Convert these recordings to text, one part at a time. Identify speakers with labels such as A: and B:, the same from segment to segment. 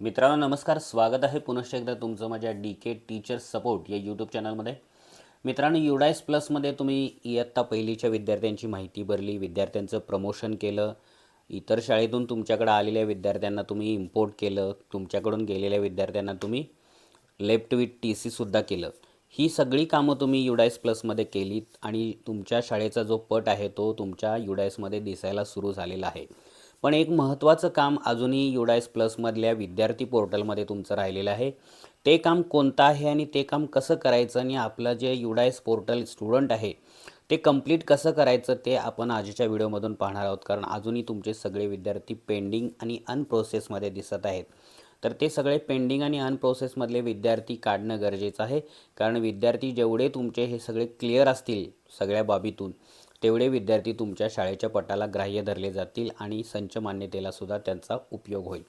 A: मित्रांनो नमस्कार. स्वागत आहे पुनश्च एकदा तुमचं माझ्या डी के टीचर सपोर्ट या यूट्यूब चॅनलमध्ये मित्रांनो युडायस प्लसमध्ये तुम्ही इयत्ता पहिलीच्या विद्यार्थ्यांची माहिती भरली विद्यार्थ्यांचं प्रमोशन केलं इतर शाळेतून तुमच्याकडे आलेल्या विद्यार्थ्यांना तुम्ही इम्पोर्ट केलं तुमच्याकडून गेलेल्या विद्यार्थ्यांना तुम्ही लेफ्ट विथ टी सीसुद्धा केलं. ही सगळी कामं तुम्ही युडायस प्लसमध्ये केलीत आणि तुमच्या शाळेचा जो पट आहे तो तुमच्या युडायसमध्ये दिसायला सुरू झालेला आहे. पण एक महत्त्वाचं काम अजूनही युडायस प्लसमधल्या विद्यार्थी पोर्टलमध्ये तुमचं राहिलेलं आहे. ते काम कोणतं आहे आणि ते काम कसं करायचं आणि आपलं जे युडायस पोर्टल स्टुडंट आहे ते कंप्लीट कसं करायचं ते आपण आजच्या व्हिडिओमधून पाहणार आहोत. कारण अजूनही तुमचे सगळे विद्यार्थी पेंडिंग आणि अनप्रोसेसमध्ये दिसत आहेत. तर ते सगळे पेंडिंग आणि अनप्रोसेसमधले विद्यार्थी काढणं गरजेचं आहे. कारण विद्यार्थी जेवढे तुमचे हे सगळे क्लिअर असतील सगळ्या बाबीतून तेवढे विद्यार्थी तुमच्या शाळेच्या पटाला ग्राह्य धरले जातील आणि संच मान्यतेला सुद्धा त्यांचा उपयोग होईल.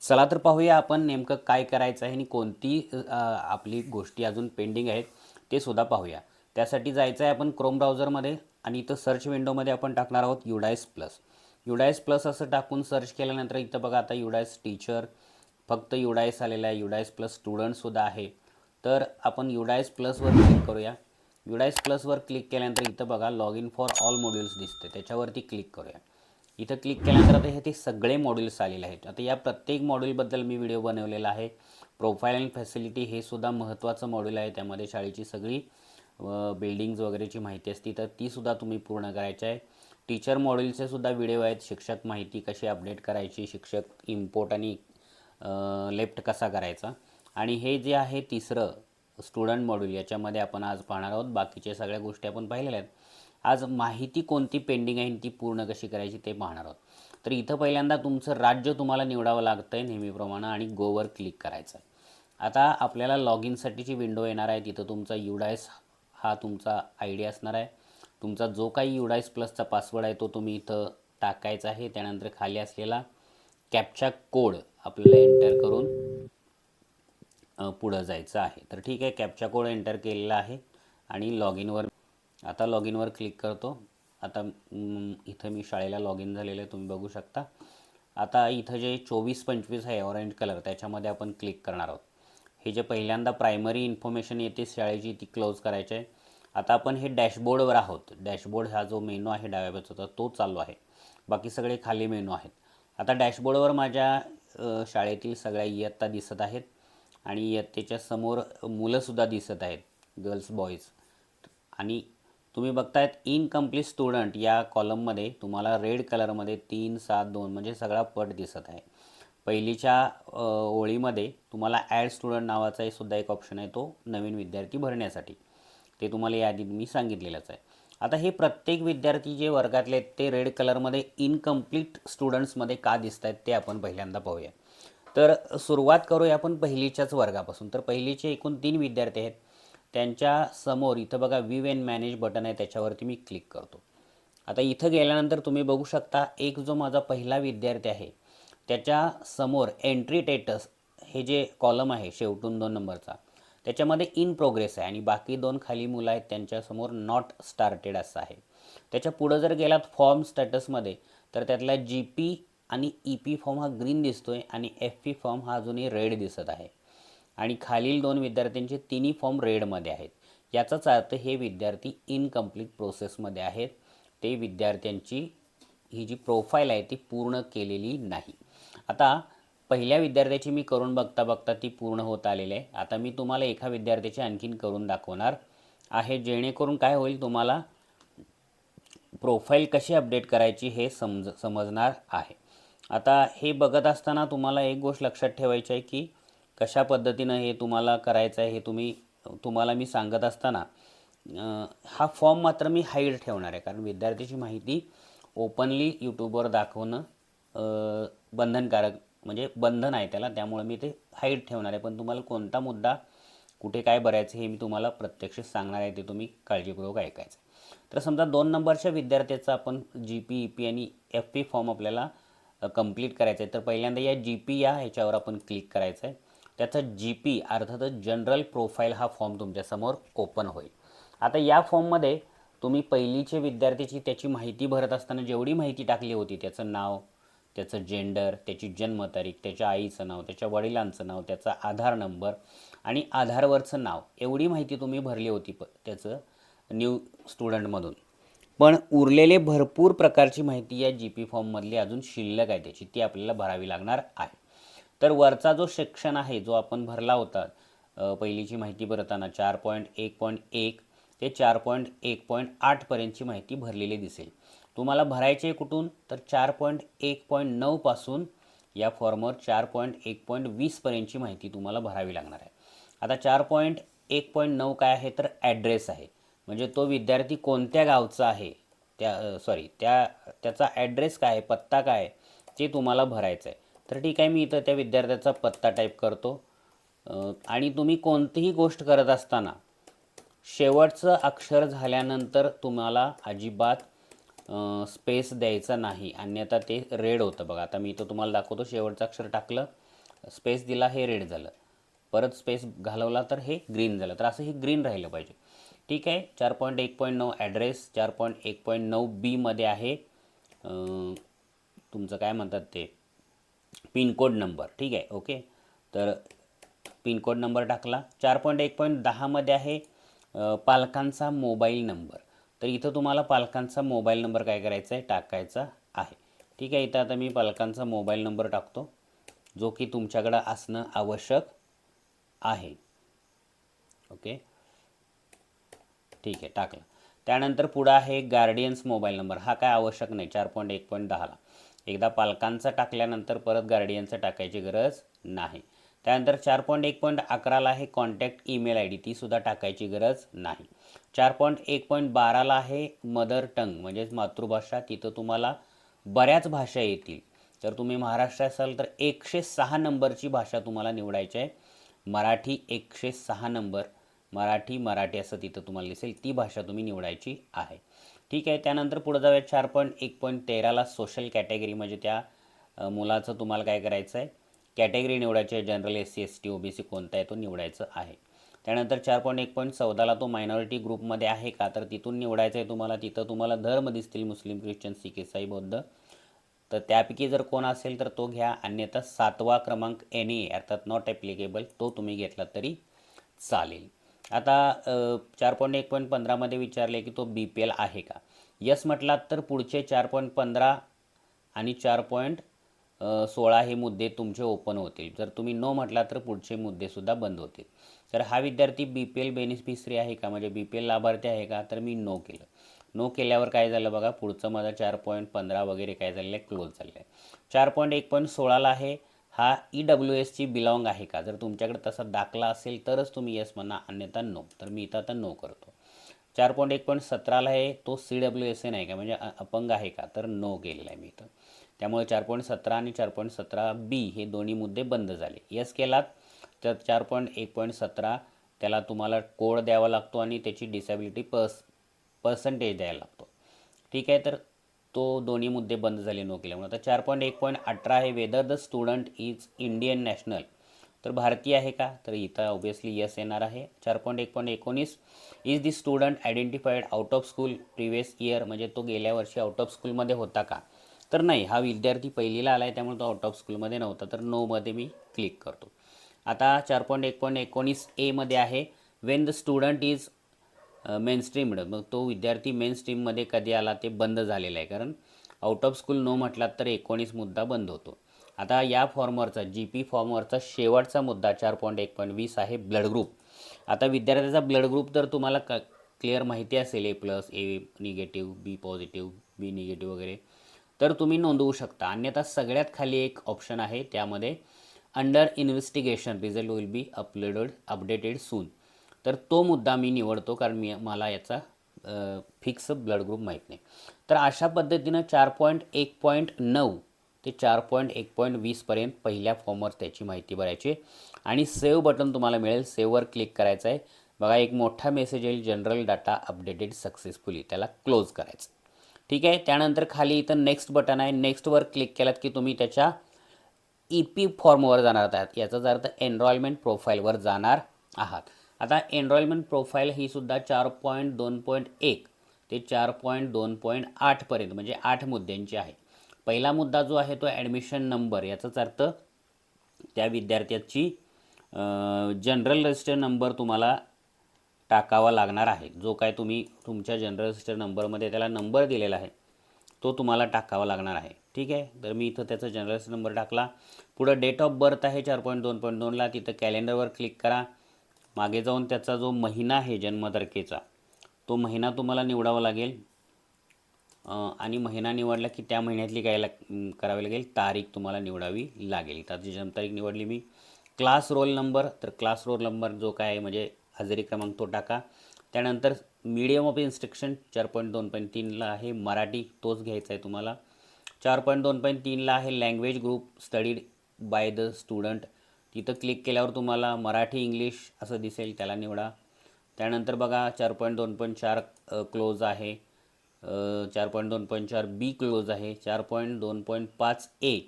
A: चला तर पाहूया आपण नेमकं काय करायचं आहे आणि कोणती आपली गोष्टी अजून पेंडिंग आहेत ते सुद्धा पाहूया. त्यासाठी जायचं आहे आपण क्रोम ब्राउझरमध्ये आणि इथं सर्च विंडोमध्ये आपण टाकणार आहोत युडायस प्लस युडायस प्लस असं टाकून सर्च केल्यानंतर इथं बघा आता युडायस टीचर फक्त युडायस आलेला आहे. युडायस प्लस स्टुडंटसुद्धा आहे. तर आपण युडायस प्लसवर क्लिक करूया. युडाईस प्लसवर क्लिक केल्यानंतर इथं बघा log in for all modules दिसते त्याच्यावरती क्लिक करूया. इथं क्लिक केल्यानंतर आता हे ते सगळे मॉड्युल्स आलेले आहेत. आता या प्रत्येक मॉड्यूलबद्दल मी व्हिडिओ बनवलेला आहे. प्रोफाईल अँड फॅसिलिटी हे सुद्धा महत्त्वाचं मॉड्यूल आहे. त्यामध्ये शाळेची सगळी बिल्डिंग्ज वगैरेची माहिती असती. तर तीसुद्धा तुम्ही पूर्ण करायची आहे. टीचर मॉड्यूलचे सुद्धा व्हिडिओ आहेत. शिक्षक माहिती कशी अपडेट करायची शिक्षक इम्पोर्ट आणि लेफ्ट कसा करायचा. आणि हे जे आहे तिसरं स्टुडंट मॉड्यूल याच्यामध्ये आपण आज पाहणार आहोत. बाकीच्या सगळ्या गोष्टी आपण पाहिलेल्या आहेत. आज माहिती कोणती पेंडिंग आहे आणि ती पूर्ण कशी करायची ते पाहणार आहोत. तर इथं पहिल्यांदा तुमचं राज्य तुम्हाला निवडावं लागतं आहे नेहमीप्रमाणे आणि गोवर क्लिक करायचं आता आपल्याला लॉग इनसाठीची विंडो येणार आहे. तिथं तुमचा युडायस हा तुमचा आय डी असणार आहे. तुमचा जो काही युडायस प्लसचा पासवर्ड आहे तो तुम्ही इथं टाकायचा आहे. त्यानंतर खाली असलेला कॅपचा कोड आपल्याला एंटर करून पुढं जायचं आहे. तर ठीक आहे कॅपचा कोड एंटर केलेला आहे आणि लॉग इनवर आता लॉग इनवर क्लिक करतो. आता इथं मी शाळेला लॉग इन झालेलं आहे तुम्ही बघू शकता. आता इथं जे चोवीस पंचवीस आहे ऑरेंज कलर त्याच्यामध्ये आपण क्लिक करणार आहोत. हे जे पहिल्यांदा प्रायमरी इन्फॉर्मेशन येते शाळेची ती क्लोज करायची आहे. आता आपण हे डॅशबोर्डवर आहोत. डॅशबोर्ड हा जो मेनू आहे डाव्या बाजूचा तो चालू आहे. बाकी सगळे खाली मेनू आहेत. आता डॅशबोर्डवर माझ्या शाळेतील सगळ्या इयत्ता दिसत आहेत. आणि इयत्तेच्या समोर मुलंसुद्धा दिसत आहेत गर्ल्स बॉईज आणि तुम्ही बघतायत इनकम्प्लीट स्टुडंट या कॉलममध्ये तुम्हाला रेड कलरमध्ये तीन सात दोन म्हणजे सगळा पट दिसत आहे. पहिलीच्या ओळीमध्ये तुम्हाला ॲड स्टुडंट नावाचा सुद्धा एक ऑप्शन आहे तो नवीन विद्यार्थी भरण्यासाठी. ते तुम्हाला यादीत मी सांगितलेलंच आहे. आता हे प्रत्येक विद्यार्थी जे वर्गातले आहेत ते रेड कलरमध्ये इनकम्प्लीट स्टुडंट्समध्ये का दिसत आहेत ते आपण पहिल्यांदा पाहूया. तर सुरुवात करूया आपण पहिलीच्याच वर्गापासून. तर पहिलीचे एकूण तीन विद्यार्थी आहेत. त्यांच्यासमोर इथं बघा व्ह्यू अँड मॅनेज बटन आहे त्याच्यावरती मी क्लिक करतो. आता इथं गेल्यानंतर तुम्ही बघू शकता एक जो माझा पहिला विद्यार्थी आहे त्याच्यासमोर एंट्री टेटस हे जे कॉलम आहे शेवटून दोन नंबरचा त्याच्यामध्ये इन प्रोग्रेस आहे आणि बाकी दोन खाली मुलं आहेत त्यांच्यासमोर नॉट स्टार्टेड असं आहे. त्याच्या पुढं जर गेलात फॉर्म स्टॅटसमध्ये तर त्यातला जी पी आणि ई पी फॉर्म हा ग्रीन दिसतो आहे आणि एफ पी फॉर्म हा अजूनही रेड दिसत आहे. आणि खालील दोन विद्यार्थ्यांचे तिन्ही फॉर्म रेडमध्ये आहेत. याचाच अर्थ हे विद्यार्थी इनकम्प्लीट प्रोसेसमध्ये आहेत. ते विद्यार्थ्यांची ही जी प्रोफाईल आहे ती पूर्ण केलेली नाही. आता पहिल्या विद्यार्थ्याची मी करून बघता बघता ती पूर्ण होत आलेली आहे. आता मी तुम्हाला एका विद्यार्थ्याची आणखीन करून दाखवणार आहे जेणेकरून काय होईल तुम्हाला प्रोफाईल कशी अपडेट करायची हे समज समजणार आहे. आता हे बघत असताना तुम्हाला एक गोष्ट लक्षात ठेवायची आहे की कशा पद्धतीनं हे तुम्हाला करायचं आहे हे तुम्ही तुम्हाला मी सांगत असताना हा फॉर्म मात्र मी हाईड ठेवणार आहे. कारण विद्यार्थ्याची माहिती ओपनली यूट्यूबवर दाखवणं बंधनकारक म्हणजे बंधन आहे त्याला. त्यामुळे मी ते हाईड ठेवणार आहे. पण तुम्हाला कोणता मुद्दा कुठे काय भरायचं हे मी तुम्हाला प्रत्यक्ष सांगणार आहे ते तुम्ही काळजीपूर्वक ऐकायचं. तर समजा दोन नंबरच्या विद्यार्थ्याचा आपण जी पी ई पी आणि एफ पी फॉर्म आपल्याला कंप्लीट करायचं आहे. तर पहिल्यांदा या जी पी या ह्याच्यावर आपण क्लिक करायचं आहे त्याचा जी पी अर्थातच जनरल प्रोफाईल हा फॉर्म तुमच्यासमोर ओपन होईल. आता या फॉर्ममध्ये तुम्ही पहिलीचे विद्यार्थ्याची त्याची माहिती भरत असताना जेवढी माहिती टाकली होती त्याचं नाव त्याचं जेंडर त्याची जन्मतारीख त्याच्या आईचं नाव त्याच्या वडिलांचं नाव त्याचा आधार नंबर आणि आधारवरचं नाव एवढी माहिती तुम्ही भरली होती प त्याचं न्यू स्टुडंटमधून पण उरलेले भरपूर प्रकारची माहिती या जी पी फॉर्ममधली अजून शिल्लक आहे त्याची ती आपल्याला भरावी लागणार आहे. तर वरचा जो सेक्शन आहे जो आपण भरला होता पहिलीची माहिती भरताना चार पॉईंट एक पॉईंट एक ते चार पॉईंट एक पॉईंट आठपर्यंतची माहिती भरलेली दिसेल. तुम्हाला भरायचे कुठून? तर चार पॉईंट एक पॉईंट नऊपासून या फॉर्मवर चार पॉईंट एक पॉईंट वीसपर्यंतची माहिती तुम्हाला भरावी लागणार आहे. आता चार पॉईंट एक पॉईंट नऊ काय आहे? तर ॲड्रेस आहे. म्हणजे तो विद्यार्थी कोणत्या गावचा आहे? त्या सॉरी त्या त्याचा ॲड्रेस काय आहे? पत्ता काय आहे? ते तुम्हाला भरायचं आहे तर ठीक आहे मी इथं त्या विद्यार्थ्याचा पत्ता टाईप करतो. आणि तुम्ही कोणतीही गोष्ट करत असताना शेवटचं अक्षर झाल्यानंतर तुम्हाला अजिबात स्पेस द्यायचा नाही. अन्यथा ते रेड होतं बघा. आता मी इथं तुम्हाला दाखवतो शेवटचं अक्षर टाकलं स्पेस दिला हे रेड झालं. परत स्पेस घालवला तर हे ग्रीन झालं. तर असं हे ग्रीन राहिलं पाहिजे. ठीक आहे. चार पॉईंट एक पॉईंट नऊ ॲड्रेस चार पॉईंट एक पॉईंट नऊ बीमध्ये आहे. तुमचं काय म्हणतात ते? पिनकोड नंबर ठीक आहे. ओके. तर पिनकोड नंबर टाकला. चार पॉईंट एक पॉईंट दहामध्ये आहे पालकांचा मोबाईल नंबर. तर इथं तुम्हाला पालकांचा मोबाईल नंबर काय करायचा आहे? टाकायचा आहे. ठीक आहे. इथं आता मी पालकांचा मोबाईल नंबर टाकतो. जो की तुमच्याकडं असणं आवश्यक आहे. ओके. ठीक आहे टाकलं. त्यानंतर पुढं आहे गार्डियन्स मोबाईल नंबर हा काय आवश्यक नाही चार पॉईंट एक पॉईंट दहाला. एकदा पालकांचा टाकल्यानंतर परत गार्डियनचा टाकायची गरज नाही. त्यानंतर चार पॉईंट एक पॉईंट अकराला आहे कॉन्टॅक्ट ईमेल आय डी तीसुद्धा टाकायची गरज नाही. चार पॉईंट एक पॉईंट बाराला आहे मदर टंग म्हणजेच मातृभाषा. तिथं तुम्हाला बऱ्याच भाषा येतील. तर तुम्ही महाराष्ट्र असाल तर एकशे सहा नंबरची भाषा तुम्हाला निवडायची आहे. मराठी एकशे सहा नंबर. मराठी मराठी असं तिथं तुम्हाला दिसेल. ती भाषा तुम्ही निवडायची आहे. ठीक आहे त्यानंतर पुढे जाऊया चार पॉईंट एक पॉईंट तेराला सोशल कॅटेगरी म्हणजे त्या मुलाचं तुम्हाला काय करायचं आहे कॅटेगरी निवडायची आहे. General S C S T O B C कोणता आहे तो निवडायचं आहे. त्यानंतर चार पॉईंट एक पॉईंट चौदाला तो मायनॉरिटी ग्रुपमध्ये आहे का? तर तिथून निवडायचं आहे तुम्हाला तिथं तुम्हाला धर्म दिसतील मुस्लिम ख्रिश्चन सिख इसाई बौद्ध. तर त्यापैकी जर कोण असेल तर तो घ्या. अन्यथा सातवा क्रमांक एन ए अर्थात नॉट ॲप्लिकेबल तो तुम्ही घेतला तरी चालेल. आता चार पॉईंट एक पॉईंट पंधरामध्ये विचारले की तो बी पी एल आहे का? यस म्हटलात तर पुढचे चार पॉईंट पंधरा आणि चार पॉईंट सोळा हे मुद्दे तुमचे ओपन होतील. जर तुम्ही नो म्हटला तर पुढचे मुद्देसुद्धा बंद होतील. तर हा विद्यार्थी बी पी एल बेनिफिशरी आहे का? म्हणजे बी पी एल लाभार्थी आहे का? तर मी नो केलं. नो केल्यावर काय झालं बघा पुढचं माझा चार पॉईंट पंधरा वगैरे काय झालेलं आहे क्लोज झालेलं आहे. चार पॉईंट एक पॉईंट सोळाला आहे हा ई डब्ल्यू एसची बिलॉंग आहे का? जर तुमच्याकडे तसा दाखला असेल तरच तुम्ही येस म्हणा अन्यथा नो तर मी इथं आता नो करतो. चार पॉईंट एक पॉईंट सतराला आहे तो सी डब्ल्यू एस एन आहे का? म्हणजे अपंग आहे का? तर नो केलेला आहे मी इथं. त्यामुळे चार पॉईंट सतरा आणि चार पॉईंट सतरा बी हे दोन्ही मुद्दे बंद झाले. यस केलात तर चार पॉईंट एक पॉईंट सतरा त्याला तुम्हाला कोड द्यावा लागतो आणि त्याची डिसॅबिलिटी पर्स पर्सेंटेज द्यायला लागतो. ठीक आहे तर तो दोन्ही मुद्दे बंद झाले नो केल्यामुळे आता चार पॉईंट एक पॉईंट अठरा आहे. Whether the student is Indian national तर भारतीय आहे का? तर इथं ऑब्वियसली यस येणार आहे. चार पॉईंट एक पॉईंट एकोणीस. Is the student identified out of school previous year म्हणजे तो गेल्या वर्षी आउट ऑफ स्कूलमध्ये होता का? तर नाही हा विद्यार्थी पहिलीला आला आहे त्यामुळे तो आउट ऑफ स्कूलमध्ये नव्हता. तर नोमध्ये मी क्लिक करतो. आता चार पॉईंट एक पॉईंट एकोणीस एमध्ये आहे. When the student is mainstreamed मग तो विद्यार्थी मेन स्ट्रीममध्ये कधी आला ते बंद झालेलं आहे. कारण आउट ऑफ स्कूल नो म्हटलात तर एकोणीस मुद्दा बंद होतो. आता या फॉर्मवरचा जी पी फॉर्मवरचा शेवटचा मुद्दा चार पॉईंट एक पॉईंट वीस आहे ब्लड ग्रुप आता विद्यार्थ्याचा ब्लड ग्रुप तर तुम्हाला क क्लिअर माहिती असेल A plus A negative B positive B negative वगैरे. तर तुम्ही नोंदवू शकता. अन्यथा सगळ्यात खाली एक ऑप्शन आहे त्यामध्ये under investigation result will be uploaded updated soon तर तो मुद्दा मी निवडतो कारण मी मला याचा फिक्स ब्लड ग्रुप माहीत नाही. तर अशा पद्धतीनं चार पॉईंट एक पॉईंट नऊ ते चार पॉईंट एक पॉईंट वीसपर्यंत पहिल्या फॉर्मवर त्याची माहिती भरायची आणि सेव्ह बटन तुम्हाला मिळेल. सेव्हवर क्लिक करायचं आहे. बघा एक मोठा मेसेज येईल. जनरल डाटा अपडेटेड सक्सेसफुली त्याला क्लोज करायचं. ठीक आहे? त्यानंतर खाली इथं नेक्स्ट बटन आहे. नेक्स्टवर क्लिक केलात की तुम्ही त्याच्या ई पी फॉर्मवर जाणार आहात. याचाच अर्थ एनरॉलमेंट प्रोफाईलवर जाणार आहात. आता एनरॉलमेंट प्रोफाईल ही सुद्धा चार पॉईंट दोन पॉईंट एक ते चार पॉईंट दोन पॉईंट आठपर्यंत म्हणजे आठ मुद्द्यांची आहे. पहिला मुद्दा जो आहे तो ॲडमिशन नंबर याचाच अर्थ त्या विद्यार्थ्याची जनरल रजिस्टर नंबर तुम्हाला टाकावा लागणार आहे. जो काय तुम्ही तुमच्या जनरल रजिस्टर नंबरमध्ये त्याला नंबर दिलेला आहे तो तुम्हाला टाकावा लागणार आहे. ठीक आहे? तर मी इथं त्याचा जनरल रजिस्टर नंबर टाकला. पुढं डेट ऑफ बर्थ आहे चार पॉईंट दोन पॉईंट दोनला तिथं कॅलेंडरवर क्लिक करा. मागे जाऊन त्याचा जो महिना आहे जन्मतारखेचा तो महिना तुम्हाला निवडावा लागेल. आणि महिना निवडला की त्या महिन्यातली काय लाग करावी लागेल? तारीख तुम्हाला निवडावी लागेल. त्याची जन्मतारीख निवडली मी क्लास रोल नंबर तर क्लास रोल नंबर जो काय आहे म्हणजे हजेरी क्रमांक तो टाका. त्यानंतर मीडियम ऑफ इन्स्ट्रक्शन चार पॉईंट दोन पॉईंट तीनला आहे मराठी तोच घ्यायचा आहे तुम्हाला. चार पॉईंट दोन पॉईंट तीनला आहे language group studied by the student तिथं क्लिक केल्यावर तुम्हाला मराठी इंग्लिश असं दिसेल त्याला निवडा. त्यानंतर बघा चार पॉईंट दोन पॉईंट चार क्लोज आहे. चार पॉईंट दोन पॉईंट चार बी क्लोज आहे. चार पॉईंट दोन पॉईंट पाच a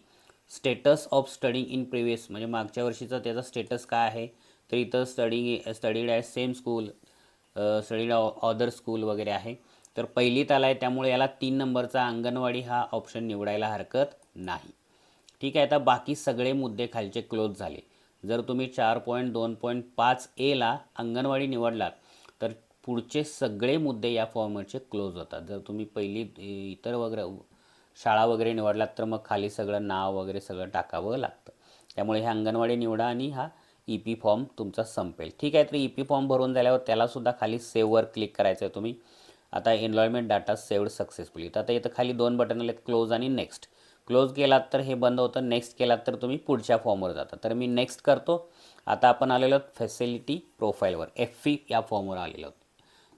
A: status of studying in previous म्हणजे मागच्या वर्षीचा त्याचा स्टेटस काय आहे? तर इथं स्टडिंग स्टडीड आहे same school studied other school वगैरे आहे. तर पहिलीत आला आहे त्यामुळे याला तीन नंबरचा अंगणवाडी हा ऑप्शन निवडायला हरकत नाही. ठीक आहे आता बाकी सगळे मुद्दे खालचे क्लोज झाले. जर तुम्ही चार पॉईंट दोन पॉईंट पाच एला अंगणवाडी निवडलात तर पुढचे सगळे मुद्दे या फॉर्मचे क्लोज होतात. जर तुम्ही पहिली इतर वगैरे शाळा वगैरे निवडलात तर मग खाली सगळं नाव वगैरे सगळं टाकावं लागतं. त्यामुळे हे अंगणवाडी निवडा आणि हा ई पी फॉर्म तुमचा संपेल. ठीक आहे तर ई पी फॉर्म भरून झाल्यावर त्यालासुद्धा खाली सेववर क्लिक करायचं आहे तुम्ही. आता एनरॉयमेंट डाटा सेव्ड सक्सेसफुली तर आता इथं खाली दोन बटन आलेत क्लोज आणि नेक्स्ट क्लोज केलात तर हे बंद होतं. नेक्स्ट केलात तर तुम्ही पुढच्या फॉर्मवर जाता. तर मी नेक्स्ट करतो. आता आपण आलेलो आहोत फॅसिलिटी प्रोफाईलवर एफ ई या फॉर्मवर आलेलो आहोत.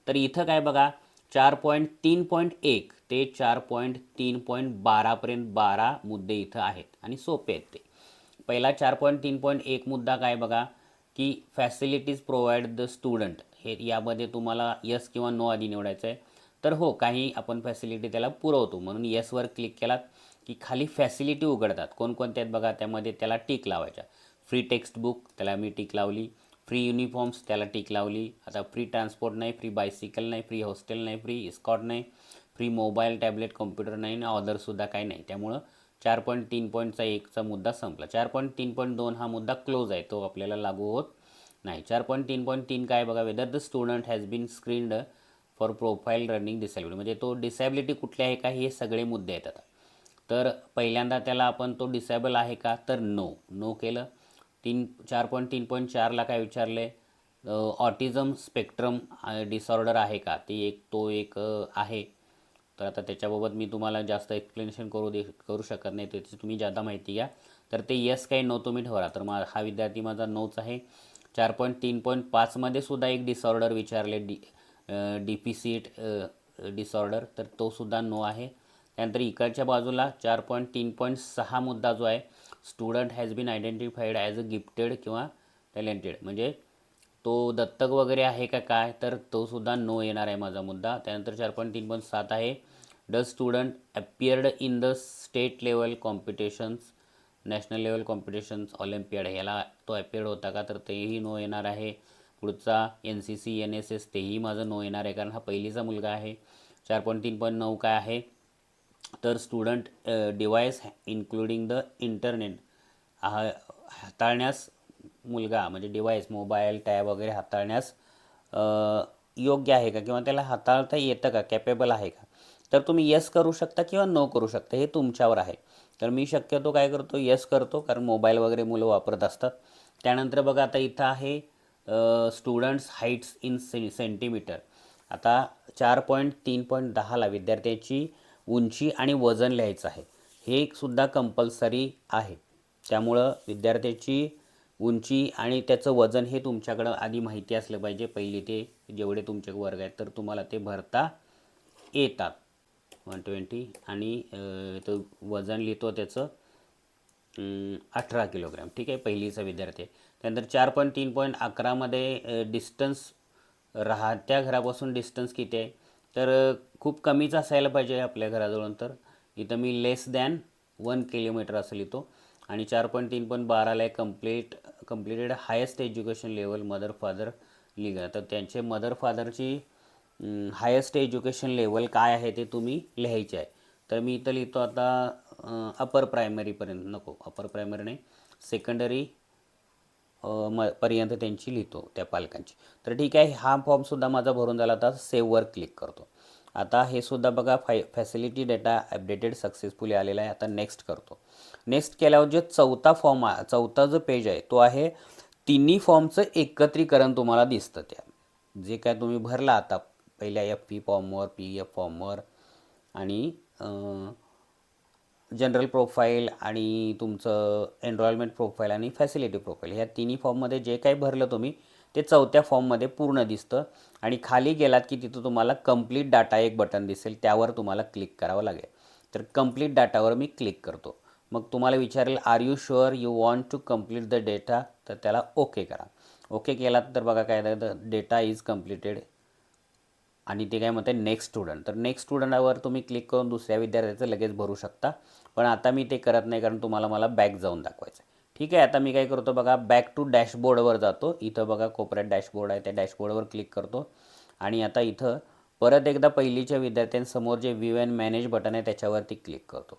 A: तर इथं काय बघा चार पॉईंट तीन पॉईंट एक ते चार पॉईंट तीन पॉईंट बारापर्यंत बारा मुद्दे इथं आहेत आणि सोपे आहेत ते. पहिला चार पॉईंट तीन पॉईंट एक मुद्दा काय बघा की फॅसिलिटीज प्रोव्हाइड द स्टुडंट हे यामध्ये तुम्हाला यस किंवा नो आधी निवडायचं आहे तर हो काही आपण फॅसिलिटी त्याला पुरवतो. म्हणून येसवर क्लिक केलात. की खाली फॅसिलिटी उघडतात. कोणकोणत्या आहेत बघा त्यामध्ये त्याला टीक लावायच्या. फ्री टेक्स्ट बुक त्याला मी टीक लावली. फ्री युनिफॉर्म्स त्याला टीक लावली. आता फ्री ट्रान्सपोर्ट नाही फ्री बायसिकल नाही फ्री हॉस्टेल नाही फ्री इस्कॉट नाही फ्री मोबाईल टॅबलेट कॉम्प्युटर नाही ना ऑदरसुद्धा काही नाही. त्यामुळं चार पॉईंट तीन पॉईंटचा एकचा मुद्दा संपला. चार पॉईंट तीन पॉईंट दोन हा मुद्दा क्लोज आहे. तो आपल्याला लागू होत नाही. चार पॉईंट तीन पॉईंट तीन काय बघा whether the student has been screened for profile running disability म्हणजे तो डिसेबिलिटी कुठली आहे का हे सगळे मुद्दे आहेत आता. तर पहिल्यांदा त्याला आपण तो डिसेबल आहे का? तर नो नो केलं. तीन चार पॉईंट तीन पॉईंट चारला काय विचारले? ऑटिझम स्पेक्ट्रम डिसऑर्डर आहे का? ते एक तो एक आहे. तर आता त्याच्याबाबत मी तुम्हाला जास्त एक्सप्लेनेशन करू दे करू शकत नाही. त्याची तुम्ही जादा माहिती घ्या. तर ते येस काही नो तुम्ही ठेवा. तर मा हा विद्यार्थी माझा नोच आहे. चार पॉईंट तीन पॉईंट पाचमध्ये सुद्धा एक डिसऑर्डर विचारले. डी डी पी सीट डिसऑर्डर तर तो सुद्धा नो आहे. त्यानंतर इकडच्या बाजूला चार पॉईंट तीन पॉईंट सहा मुद्दा जो आहे student has been identified as a gifted किंवा टॅलेंटेड म्हणजे तो दत्तक वगैरे आहे का काय तर तो सुद्धा नो येणार आहे माझा मुद्दा. त्यानंतर चार पॉईंट तीन पॉईंट सात आहे. The student appeared in the state level competitions national level competitions olympiad ह्याला तो अपियर्ड होता का? तर तेही नो येणार आहे. पुढचा N C C N S S तेही माझं नो येणार आहे कारण हा पहिलीचा मुलगा आहे. चार पॉईंट तीन पॉईंट नऊ काय आहे? तर student device including the internet हा हाताळण्यास मुलगा म्हणजे डिवाईस मोबाईल टॅब वगैरे हाताळण्यास योग्य आहे का? किंवा त्याला हाताळता येतं का? कॅपेबल आहे का? तर तुम्ही येस करू शकता किंवा नो करू शकता हे तुमच्यावर आहे. तर मी शक्यतो काय करतो? येस करतो कारण मोबाईल वगैरे मुलं वापरत असतात. त्यानंतर बघा आता इथं आहे स्टुडंट्स हाईट्स इन से सेंटीमीटर आता चार पॉईंट तीन पॉईंट दहाला विद्यार्थ्याची उंची आणि वजन लिहायचं आहे. हे सुद्धा कंपल्सरी आहे. त्यामुळं विद्यार्थ्याची उंची आणि त्याचं वजन हे तुमच्याकडं आधी माहिती असलं पाहिजे. पहिली ते जेवढे तुमचे वर्ग आहेत तर तुम्हाला ते भरता येतात. वन ट्वेंटी आणि तो वजन लिहितो त्याचं अठरा किलोग्रॅम ठीक आहे पहिलीचा विद्यार्थी त्यानंतर चार पॉईंट तीन पॉईंट अकरामध्ये डिस्टन्स राहत्या घरापासून डिस्टन्स किती आहे? तर खूप कमीच असायला पाहिजे आपल्या घराजवळून तर. इथं मी लेस दॅन वन किलोमीटर असं लिहितो आणि चार पॉईंट तीन पॉईंट बाराला आहे complete completed highest education level mother father लिगा तर त्यांचे मदर फादरची हायेस्ट एज्युकेशन लेवल काय आहे ते तुम्ही लिहायचे आहे. तर मी इथं लिहितो आता अपर प्रायमरीपर्यंत नको अपर प्रायमरी नाही. सेकंडरी म पर्यंत त्यांची लिहितो त्या पालकांची. तर ठीक आहे हा फॉर्मसुद्धा माझा भरून झाला. आता सेव्हवर क्लिक करतो. आता हे सुद्धा बघा five facility data updated successfully आलेला आहे. आता नेक्स्ट करतो. नेक्स्ट केल्यावर जे चौथा फॉर्म आहे चौथा जो पेज आहे तो आहे तिन्ही फॉर्मचं एकत्रीकरण तुम्हाला दिसतं त्या. जे काय तुम्ही भरला आता पहिल्या एफ पी फॉर्मवर पी एफ फॉर्मवर आणि जनरल प्रोफाईल आणि तुमचं एनरॉलमेंट प्रोफाईल आणि फॅसिलिटी प्रोफाईल ह्या तिन्ही फॉर्ममध्ये जे काही भरलं तुम्ही ते चौथ्या फॉर्ममध्ये पूर्ण दिसतं. आणि खाली गेलात की तिथं तुम्हाला कंप्लीट डाटा एक बटन दिसेल त्यावर तुम्हाला क्लिक करावं लागेल. तर कंप्लीट डाटावर मी क्लिक करतो. मग तुम्हाला विचारेल are you sure you want to complete the data तर त्याला ओके करा. ओके केलात तर बघा काय डेटा इज कम्प्लिटेड आणि ते काय म्हणते नेक्स्ट स्टुडंट तर नेक्स्ट स्टुडंटावर तुम्ही क्लिक करून दुसऱ्या विद्यार्थ्याचं लगेच भरू शकता. पण आता मी ते करत नाही कारण तुम्हाला मला बॅक जाऊन दाखवायचं आहे ठीक आहे आता मी काय करतो बघा बॅक टू डॅशबोर्डवर जातो. इथं बघा कोपऱ्यात डॅशबोर्ड आहे त्या डॅशबोर्डवर क्लिक करतो. आणि आता इथं परत एकदा पहिलीच्या विद्यार्थ्यांसमोर जे व्ह्यू अँड मॅनेज बटन आहे त्याच्यावरती क्लिक करतो.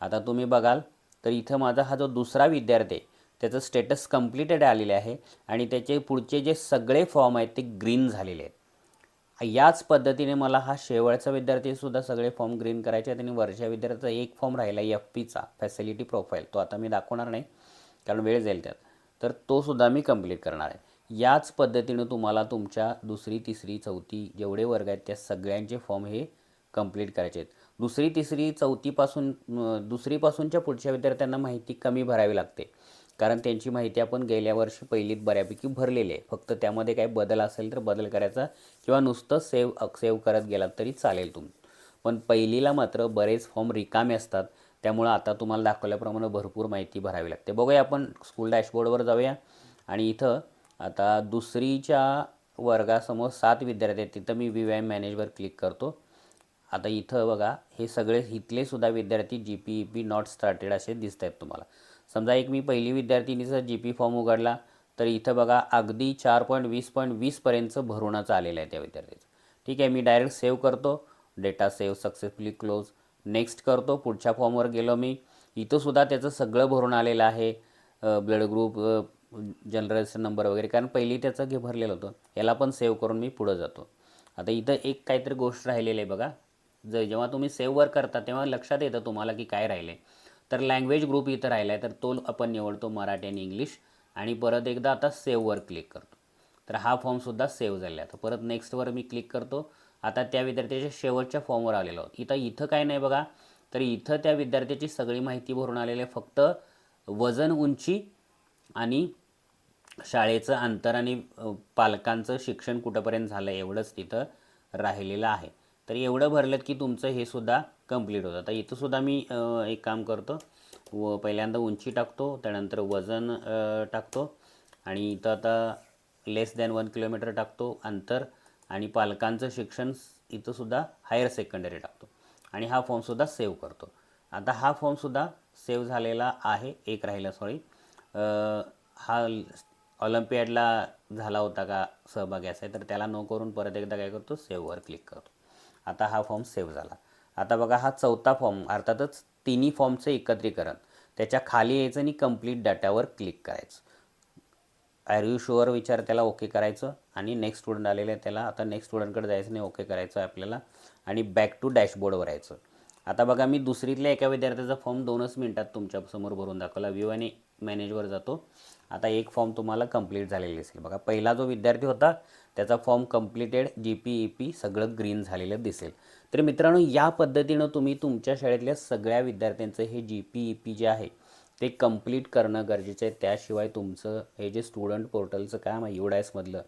A: आता तुम्ही बघाल तर इथं माझा हा जो दुसरा विद्यार्थी आहे त्याचं स्टेटस कम्प्लिटेड आलेले आहे. आणि त्याचे पुढचे जे सगळे फॉर्म आहेत ते ग्रीन झालेले आहेत. याच पद्धतीने मला हा शेवटचा विद्यार्थीसुद्धा सगळे फॉर्म ग्रीन करायचे आहेत. आणि वरच्या विद्यार्थ्याचा एक फॉर्म राहिला एफ पीचा फॅसिलिटी प्रोफाईल तो आता मी दाखवणार नाही. कारण वेळ जाईल त्यात. तर तो सुद्धा मी कंप्लीट करणार आहे. याच पद्धतीनं तुम्हाला तुमच्या दुसरी तिसरी चौथी जेवढे वर्ग आहेत त्या सगळ्यांचे फॉर्म हे कंप्लीट करायचे आहेत. दुसरी तिसरी चौथीपासून दुसरीपासूनच्या पुढच्या विद्यार्थ्यांना माहिती कमी भरावी लागते. कारण त्यांची माहिती आपण गेल्या वर्षी पहिलीत बऱ्यापैकी भरलेली आहे. फक्त त्यामध्ये काही बदल असेल तर बदल करायचा किंवा नुसतं सेव सेव्ह करत गेलात तरी चालेल तुम. पण पहिलीला मात्र बरेच फॉर्म रिकामे असतात. त्यामुळं आता तुम्हाला दाखवल्याप्रमाणे भरपूर माहिती भरावी लागते. बघूया आपण स्कूल डॅशबोर्डवर जाऊया. आणि इथं आता दुसरीच्या वर्गासमोर सात विद्यार्थी आहेत. तिथं मी व्ही एम मॅनेजवर क्लिक करतो. आता इथं बघा हे सगळे इथले सुद्धा विद्यार्थी G P E P not started असे दिसत आहेत तुम्हाला. समजा एक मी पहिली विद्यार्थिनीचा जी पी फॉर्म उघडला तर इथं बघा अगदी चार पॉईंट वीस पॉईंट वीसपर्यंतचं भरूनच आलेलं आहे त्या विद्यार्थ्याचं. ठीक आहे मी डायरेक्ट सेव्ह करतो. Data save successfully close next करतो. पुढच्या फॉर्मवर गेलो मी. इथंसुद्धा त्याचं सगळं भरून आलेलं आहे. ब्लड ग्रुप जनरेशन नंबर वगैरे. कारण पहिली त्याचं घे भरलेलं होतं. याला पण सेव्ह करून मी पुढं जातो. आता इथं एक काहीतरी गोष्ट राहिलेली आहे बघा. जर जेव्हा तुम्ही सेव्हवर करता तेव्हा लक्षात येतं तुम्हाला की काय राहिले तर लँग्वेज ग्रुप इथं राहिला आहे तर तो आपण निवडतो मराठी आणि इंग्लिश आणि परत एकदा आता सेव्हवर क्लिक करतो. तर हा फॉर्मसुद्धा सेव्ह झाला आहे. तर परत नेक्स्टवर मी क्लिक करतो. आता त्या विद्यार्थ्याच्या शेवटच्या फॉर्मवर आलेलो आहोत. इथं इथं काय नाही बघा. तर इथं त्या विद्यार्थ्याची सगळी माहिती भरून आलेली आहे. फक्त वजन उंची आणि शाळेचं अंतर आणि पालकांचं शिक्षण कुठंपर्यंत झालं एवढंच तिथं राहिलेलं आहे. तर एवढं भरलं की तुमचं हे सुद्धा कंप्लीट होतं. आता इथंसुद्धा मी एक काम करतो. व पहिल्यांदा उंची टाकतो त्यानंतर वजन टाकतो आणि इथं आता लेस दॅन वन किलोमीटर टाकतो. अंतर आणि पालकांचं शिक्षण इथंसुद्धा हायर सेकंडरी टाकतो. आणि हा फॉर्मसुद्धा सेव्ह करतो. आता हा फॉर्मसुद्धा सेव्ह झालेला आहे एक राहिला सॉरी हा ऑलिम्पियाडला झाला होता का सहभागी असाय तर त्याला नो करून परत एकदा काय करतो सेव्हवर क्लिक करतो. आता हा फॉर्म सेव्ह झाला. आता बघा हा चौथा फॉर्म अर्थातच तिन्ही फॉर्मचं एकत्रीकरण त्याच्याखाली यायचं आणि कंप्लीट डाटावर क्लिक करायचं. आर यू शुअर विचार त्याला ओके करायचं. आणि नेक्स्ट स्टुडंट आलेलं आहे त्याला आता नेक्स्ट स्टुडंटकडे जायचं नाही ओके करायचं आहे आपल्याला. आणि बॅक टू डॅशबोर्डवर यायचं आता बघा मी दुसरीतल्या एका विद्यार्थ्याचा फॉर्म दोनच मिनटात तुमच्यासमोर भरून दाखवला. व्ह्यू आणि मॅनेजवर जातो. आता एक फॉर्म तुम्हाला कंप्लीट झालेला दिसेल. बघा पहिला जो विद्यार्थी होता त्याचा form completed G P E P सगळं ग्रीन झालेलं दिसेल. तर मित्रांनो या पद्धतीनं तुम्ही तुमच्या शाळेतल्या सगळ्या विद्यार्थ्यांचं हे जी पी ई पी जे आहे ते कंप्लीट करणं गरजेचं आहे. त्याशिवाय तुमचं हे जे स्टुडंट पोर्टलचं काम आहे युडायसमधलं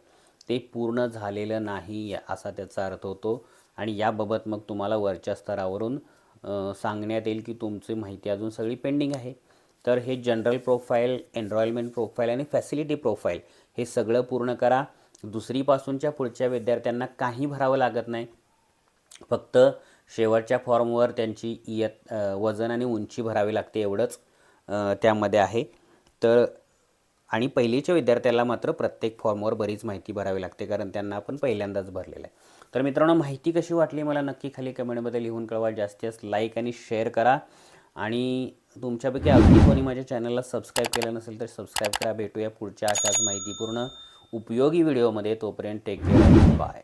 A: ते पूर्ण झालेलं नाही असा त्याचा अर्थ होतो. आणि याबाबत मग तुम्हाला वरच्या स्तरावरून सांगण्यात येईल की तुमची माहिती अजून सगळी पेंडिंग आहे. तर हे जनरल प्रोफाईल एनरॉयलमेंट प्रोफाईल आणि फॅसिलिटी प्रोफाईल हे सगळं पूर्ण करा. दुसरीपासूनच्या पुढच्या विद्यार्थ्यांना काही भरावं लागत नाही. फक्त शेवटच्या फॉर्मवर त्यांची इयत वजन आणि उंची भरावी लागते एवढंच. त्यामध्ये आहे. तर आणि पहिलीच्या विद्यार्थ्याला मात्र प्रत्येक फॉर्मवर बरीच माहिती भरावी लागते कारण त्यांना आपण पहिल्यांदाच भरलेलं आहे. तर मित्रांनो माहिती कशी वाटली मला नक्की खाली कमेंटमध्ये लिहून कळवा. जास्तीत जास्त लाईक आणि शेअर करा. आणि तुमच्यापैकी अगदी कोणी माझ्या चॅनलला सबस्क्राईब केलं नसेल तर सबस्क्राईब करा. भेटूया पुढच्या अशाच माहितीपूर्ण उपयोगी व्हिडिओमध्ये तोपर्यंत टेक केअर बाय